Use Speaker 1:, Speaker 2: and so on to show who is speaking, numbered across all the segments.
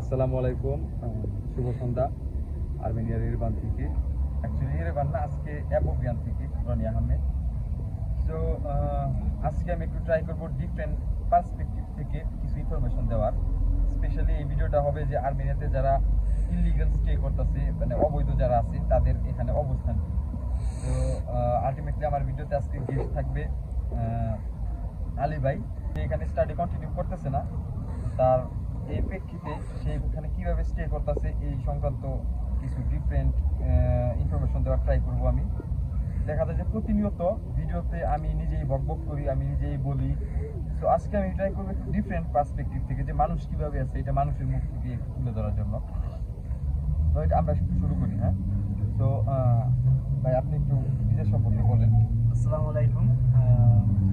Speaker 1: আসসালামু আলাইকুম শুভ সন্ধ্যা। আর্মেনিয়ার ইরবান থেকে। অ্যাকচুয়ালি ইরবান না, আজকে অ্যাপোভিয়ান থেকে, রনি আহমেদ। সো আজকে আমি একটু ট্রাই করব ডিফারেন্ট পার্সপেক্টিভ থেকে কিছু ইনফরমেশন দেওয়ার। স্পেশালি এই ভিডিওটা হবে যে আর্মেনিয়াতে যারা ইলিগাল স্টে করতেছে মানে অবৈধ যারা আছে, তাদের এখানে অবস্থান তো আলটিমেটলি আমার ভিডিওতে আজকে গেস্ট থাকবে আলী ভাই। এখানে স্টাডি কন্টিনিউ করতেছে না, তার এই প্রেক্ষিতে সে এখানে কীভাবে স্টে করতেছে, এই সংক্রান্ত কিছু ডিফারেন্ট ইনফরমেশন দেওয়ার ট্রাই করব আমি। দেখা যায় যে প্রতিনিয়ত ভিডিওতে আমি নিজেই বকবক করি, আমি নিজেই বলি। তো আজকে আমি ট্রাই করব একটু ডিফারেন্ট পার্সপেক্টিভ থেকে, যে মানুষ কীভাবে আছে, এটা মানুষের মুখ থেকে তুলে ধরার জন্য। তো এটা আমরা শুরু করি হ্যাঁ? তো ভাই, আপনি একটু নিজের সম্পর্কে বলেন।
Speaker 2: আসসালামু আলাইকুম।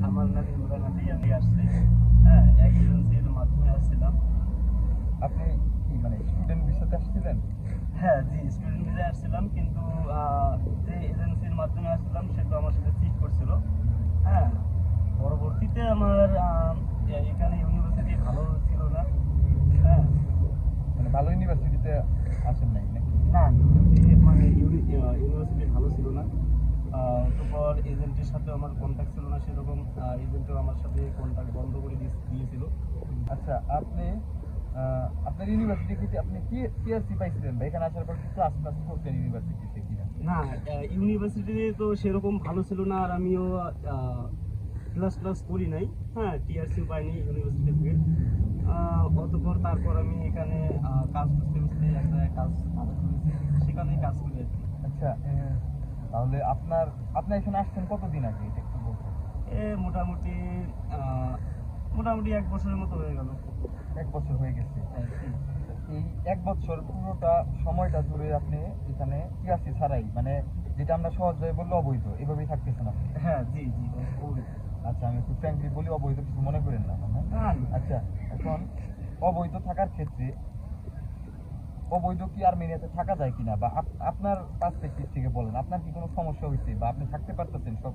Speaker 2: আমার নাম ইমরান আলী, আমি আসছি। হ্যাঁ এজেন্সির মাধ্যমে আসছিলাম
Speaker 1: আপনি কি মানে স্টুডেন্ট ভিসাতে আসছিলেন
Speaker 2: হ্যাঁ জি স্টুডেন্ট ভিসায় আসছিলাম কিন্তু যে এজেন্সির মাধ্যমে আসছিলাম সে তো আমার সাথে ঠিক করছিল। হ্যাঁ পরবর্তীতে আমার এখানে ইউনিভার্সিটি ভালো ছিল না। হ্যাঁ।
Speaker 1: মানে ভালো ইউনিভার্সিটিতে আসেন নাই
Speaker 2: না মানে ইউনি- ইউনিভার্সিটি ভালো ছিল না। আহ, তারপর এজেন্টের সাথে আমার কন্ট্যাক্ট ছিল না সেরকম এজেন্টও আমার সাথে কন্ট্যাক্ট বন্ধ করে দিয়ে- দিয়েছিল।
Speaker 1: আচ্ছা আপনি আপনার ইউনিভার্সিটি থেকে আপনি কি টিআরসি পাইছিলেন বা এখানে আসার পর কি ক্লাস ক্লাস করতেন ইউনিভার্সিটিতে কিনা?
Speaker 2: না ইউনিভার্সিটিতে তো সেরকম ভালো ছিল না আর আমিও ক্লাস ক্লাস করি নাই। হ্যাঁ টিআরসি পাইনি ইউনিভার্সিটি থেকে। অতঃপর তারপর আমি এখানে কাজ করতে করতে এক জায়গায় কাজ সেখানেই কাজ করি আর
Speaker 1: আচ্ছা তাহলে আপনার আপনি এখানে আসছেন কতদিন আগে এটা একটু বলবেন
Speaker 2: এ মোটামুটি মোটামুটি এক বছরের মতো হয়ে গেল।
Speaker 1: বছর হয়ে গেছে। এই এক বছর পুরোটা সময়টা জুড়ে আপনি এখানে টিআরসি ছাড়াই মানে যেটা আমরা সহজভাবে বললে অবৈধ এভাবেই থাকতেছেন আপনি?
Speaker 2: হ্যাঁ জি জি
Speaker 1: আচ্ছা আমি একটু ফ্র্যাঙ্কলি বলি অবৈধ কিছু মনে করেন না হ্যাঁ?
Speaker 2: না।
Speaker 1: আচ্ছা এখন অবৈধ থাকার ক্ষেত্রে অবৈধ কি আর্মেনিয়াতে থাকা যায় কিনা? বা আপ- আপনার পার্সপেক্টিভ থেকে বলেন আপনার কি কোনো সমস্যা হয়েছে? বা আপনি থাকতে পারতেছেন সব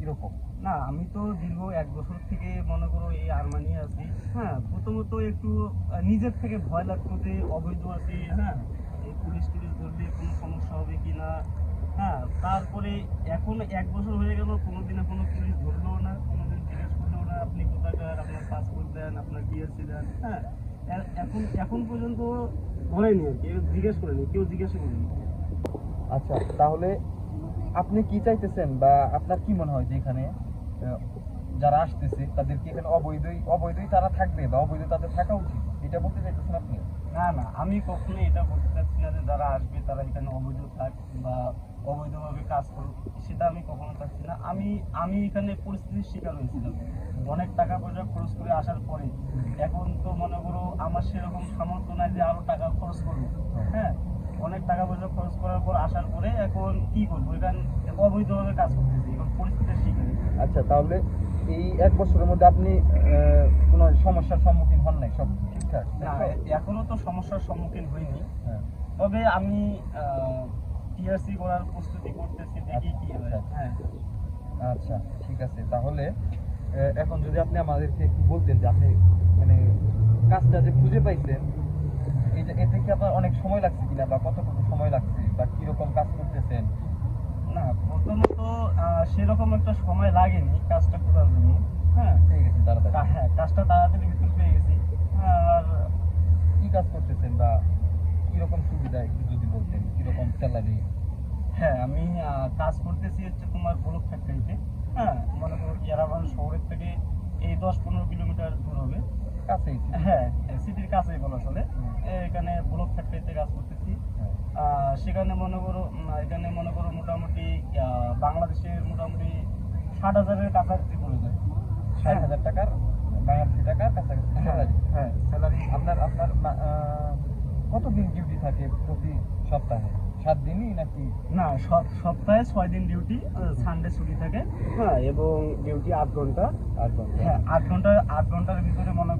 Speaker 1: কীরকম
Speaker 2: না, আমি তো দীর্ঘ এক বছর থেকে মনে করো এই আরমানি আছি। হ্যাঁ প্রথমত একটু নিজের থেকে ভয় লাগতো যে অবৈধ আছি হ্যাঁ। এই পুলিশ টুলিশ ধরলে কোনো সমস্যা হবে কি না? হ্যাঁ তারপরে এখন এক বছর হয়ে গেল, কোনোদিনে কোনো পুলিশ ধরলো না, কোনোদিন জিজ্ঞেস করল না, আপনি কোথাকার, আপনার পাসপোর্ট দেন, আপনার টিএসসি দেন হ্যাঁ। এখন এখন পর্যন্ত ধরেনি আর কি জিজ্ঞেস করেনি, কেউ জিজ্ঞাসা করেনি।
Speaker 1: আচ্ছা তাহলে আপনি কি চাইতেছেন বা আপনার কি মনে হয় যে এখানে যারা আসতেছে তাদেরকে এখানে অবৈধই অবৈধই তারা থাকবে বা অবৈধ তাদের থাকা উচিত? এটা বলতে চাইতেছেন আপনি?
Speaker 2: না না আমি কখনোই এটা বলতে চাচ্ছি না যে যারা আসবে তারা এখানে অবৈধ থাক বা অবৈধভাবে কাজ করুক সেটা আমি কখনো চাচ্ছি না। আমি আমি এখানে পরিস্থিতির শিকার হয়েছিলাম। অনেক টাকা পয়সা খরচ করে আসার পরে। এখন তো মনে করো আমার সেরকম সামর্থ্য নাই যে আরও টাকা খরচ করব। হ্যাঁ? অনেক টাকা পয়সা খরচ করার পর আসার পরে এখন কি করব? এখানে অবৈধভাবে কাজ করতেছি এখন পরিস্থিতির শিকার
Speaker 1: আচ্ছা তাহলে এই এক বছরের মধ্যে আপনি কোনো সমস্যার সম্মুখীন হন নাই সব ঠিকঠাক?
Speaker 2: না এ- এখনও তো সমস্যার সম্মুখীন হইনি।
Speaker 1: হ্যাঁ।
Speaker 2: তবে আমি টিআরসি করার প্রস্তুতি করতেছি দেখি কি হয়।
Speaker 1: আচ্ছা।
Speaker 2: হ্যাঁ।
Speaker 1: আচ্ছা ঠিক আছে। তাহলে এখন যদি আপনি আমাদেরকে একটু বলতেন যে আপনি মানে কাজটা যে খুঁজে পাইছেন এটা এতে কি আপনার অনেক সময় লাগছে কিনা বা কতটুকু সময় লাগছে বা কীরকম কাজ করতেছেন?
Speaker 2: না প্রথমত সেরকম একটা সময় লাগেনি কাজটা করার জন্য। হ্যাঁ?
Speaker 1: পেয়ে গেছেন তাড়াতাড়ি।
Speaker 2: হ্যাঁ কাজটা তাড়াতাড়ি ভিতর পেয়ে গেছি। আর
Speaker 1: কি কাজ করতেছেন বা কীরকম সুবিধা একটু যদি বলতেন কীরকম স্যালারি
Speaker 2: হ্যাঁ আমি কাজ করতেছি হচ্ছে তোমার ব্লক ফ্যাক্টরিতে হ্যাঁ মনে করো ইয়ারাবান শহরের থেকে এই দশ পনেরো কিলোমিটার
Speaker 1: কাছেই
Speaker 2: হ্যাঁ সিটির কাছেই বলা
Speaker 1: হুম।
Speaker 2: এখানে ব্লক ফ্যাক্টরিতে কাজ করতেছি।
Speaker 1: হ্যাঁ।
Speaker 2: সেখানে মনে করো এখানে মনে করো মোটামুটি বাংলাদেশের মোটামুটি ষাট হাজারের কাছাকাছি পড়ে যায়।
Speaker 1: ষাট হাজার টাকার বাংলাদেশি টাকার কাছাকাছি স্যালারি
Speaker 2: হ্যাঁ স্যালারি
Speaker 1: আপনার আপনার কতদিন ডিউটি থাকে প্রতি সপ্তাহে? সাত দিনই নাকি?
Speaker 2: না সব সপ্তাহে ছয় দিন ডিউটি সানডে ছুটি থাকে। হ্যাঁ এবং ডিউটি আট ঘণ্টা
Speaker 1: আট ঘণ্টা।
Speaker 2: হ্যাঁ আট ঘণ্টা আট ঘণ্টার ভিতরে মনে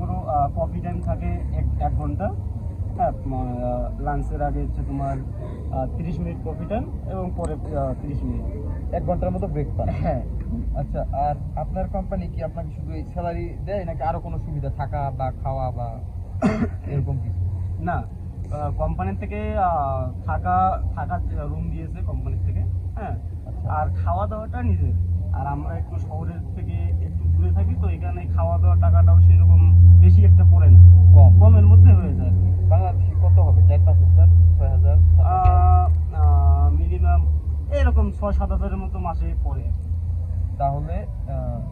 Speaker 2: কফি টাইম থাকে এক এক ঘণ্টা। হ্যাঁ লাঞ্চের আগে হচ্ছে তোমার তিরিশ মিনিট কফি টাইম এবং পরে তিরিশ মিনিট।
Speaker 1: এক ঘণ্টার মতো ব্রেক পান।
Speaker 2: হ্যাঁ।
Speaker 1: আচ্ছা আর আপনার কোম্পানি কি আপনাকে শুধু এই স্যালারি দেয় নাকি আরও কোনো সুবিধা থাকা বা খাওয়া বা এরকম কিছু?
Speaker 2: না কোম্পানির থেকে থাকা থাকার রুম দিয়েছে কোম্পানির থেকে। হ্যাঁ
Speaker 1: আচ্ছা।
Speaker 2: আর খাওয়া দাওয়াটা নিজের। আর আমরা একটু শহরের থেকে একটু দূরে থাকি তো এখানে খাওয়া দাওয়ার টাকাটাও সেরকম বেশি একটা পড়ে না
Speaker 1: কম
Speaker 2: কমের মধ্যে হয়ে যায়
Speaker 1: বাংলাদেশি কত হবে চার পাঁচ হাজার ছয় হাজার সাত হাজার?
Speaker 2: মিনিমাম এরকম ছয় সাত হাজারের মতো মাসে পড়ে
Speaker 1: তাহলে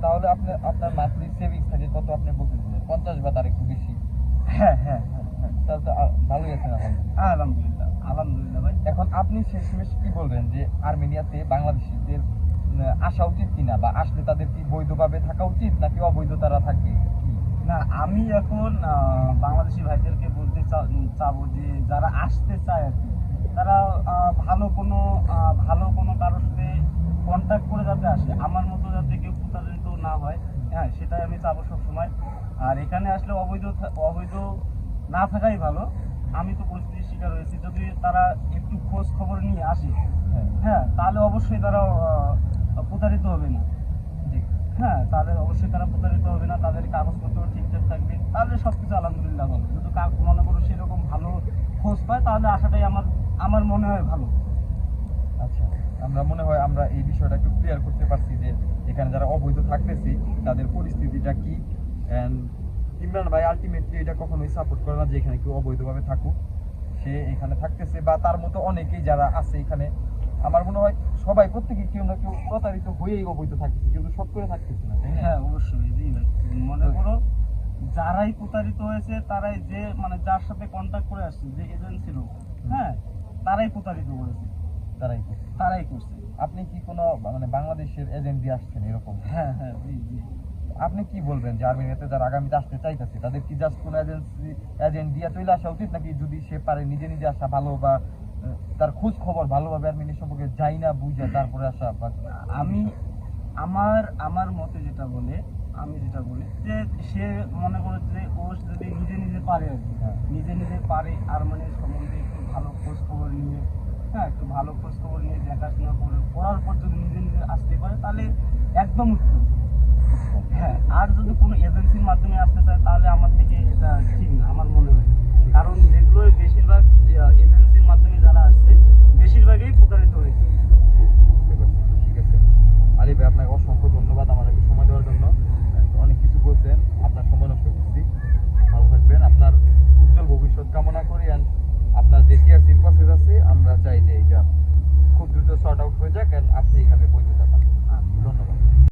Speaker 1: তাহলে আপনার আপনার মান্থলি সেভিংস থাকে কত আপনি বলতেছেন? পঞ্চাশ বা তার একটু বেশি।
Speaker 2: হ্যাঁ হ্যাঁ হ্যাঁ হ্যাঁ।
Speaker 1: তাহলে তো ভালোই আছেন আলহামদুলিল্লাহ
Speaker 2: আলহামদুলিল্লাহ আলহামদুলিল্লাহ ভাই।
Speaker 1: এখন আপনি শেষমেশ কি বলবেন? যে আর্মেনিয়াতে বাংলাদেশিদের আসা উচিত কিনা? বা আসলে তাদের কি বৈধভাবে থাকা উচিত নাকি অবৈধ তারা থাকবে কি
Speaker 2: না আমি এখন বাংলাদেশি ভাইদেরকে বলতে চাবো যে যারা আসতে চায় আর কি তারা ভালো কোনো ভালো কোনো কারোর সাথে কন্ট্যাক্ট করে যাতে আসে আমার মতো যাতে কেউ প্রতারিত না হয় হ্যাঁ সেটাই আমি চাবো সবসময়। আর এখানে আসলে অবৈধ অবৈধ না থাকাই ভালো। আমি তো পরিস্থিতির শিকার হয়েছি। যদি তারা একটু খোঁজ খবর নিয়ে আসে
Speaker 1: হ্যাঁ
Speaker 2: তাহলে অবশ্যই তারা প্রতারিত হবে না। হ্যাঁ তাহলে অবশ্যই তারা প্রতারিত হবে না। তাদের কাগজপত্র ঠিকঠাক থাকবে। তাহলে সবকিছু আলহামদুলিল্লাহ ভালো। যদি মনে করো সেরকম ভালো খোঁজ পায় তাহলে আসাটাই আমার আমার মনে হয় ভালো।
Speaker 1: আচ্ছা আমরা মনে হয় আমরা এই বিষয়টা একটু ক্লিয়ার করতে পারছি যে এখানে যারা অবৈধ থাকতেছি তাদের পরিস্থিতিটা কি? অ্যান্ড ইমরান ভাই আলটিমেটলি এটা কখনোই সাপোর্ট করে না যে এখানে কেউ অবৈধভাবে থাকুক। সে এখানে থাকতেছে বা তার মতো অনেকেই যারা আছে এখানে আমার মনে হয় সবাই প্রত্যেকে কেউ না কেউ প্রতারিত হয়েই অবৈধ থাকতেছে কিন্তু সব করে থাকতেছে না
Speaker 2: হ্যাঁ অবশ্যই মনে করো যারাই প্রতারিত হয়েছে তারাই যে মানে যার সাথে কন্ট্যাক্ট করে আসছে যে এজেন্সি লোক হ্যাঁ তারাই প্রতারিত করেছে
Speaker 1: তারাই।
Speaker 2: তারাই করছে।
Speaker 1: আপনি কি কোনো মানে বাংলাদেশের এজেন্ট দিয়ে আসছেন এরকম?
Speaker 2: হ্যাঁ হ্যাঁ জি জি।
Speaker 1: আপনি কি বলবেন যে আর্মেনিয়াতে যারা আগামীতে আসতে চাইতেছে তাদের কি জাস্ট কোনো এজেন্সি এজেন্ট দিয়ে চলে আসা উচিত নাকি যদি সে পারে নিজে নিজে আসা ভালো বা তার খোঁজ খবর ভালোভাবে আর্মেনিয়া সম্পর্কে যাই না বুঝে তারপরে আসা বা
Speaker 2: আমি আমার আমার মতে যেটা বলে আমি যেটা বলি যে সে মনে করে যে ও যদি নিজে নিজে পারে আর কি।
Speaker 1: হ্যাঁ।
Speaker 2: নিজে নিজে পারে আর মানে সম্বন্ধে ভালো খোঁজ খবর নিয়ে হ্যাঁ একটু ভালো খোঁজ খবর নিয়ে দেখাশোনা করে করার পর যদি নিজে নিজে আসতে পারে, তাহলে একদম উত্তম। হ্যাঁ আর যদি কোনো এজেন্সির মাধ্যমে আসতে চায়, তাহলে আমার থেকে এটা ঠিক না, আমার মনে হয় কারণ যেগুলোই বেশিরভাগ এজেন্সির মাধ্যমে যারা আসছে, বেশিরভাগই প্রতারিত হয়েছে।
Speaker 1: ঠিক আছে। আরে আপনাকে অসংখ্য ধন্যবাদ আমার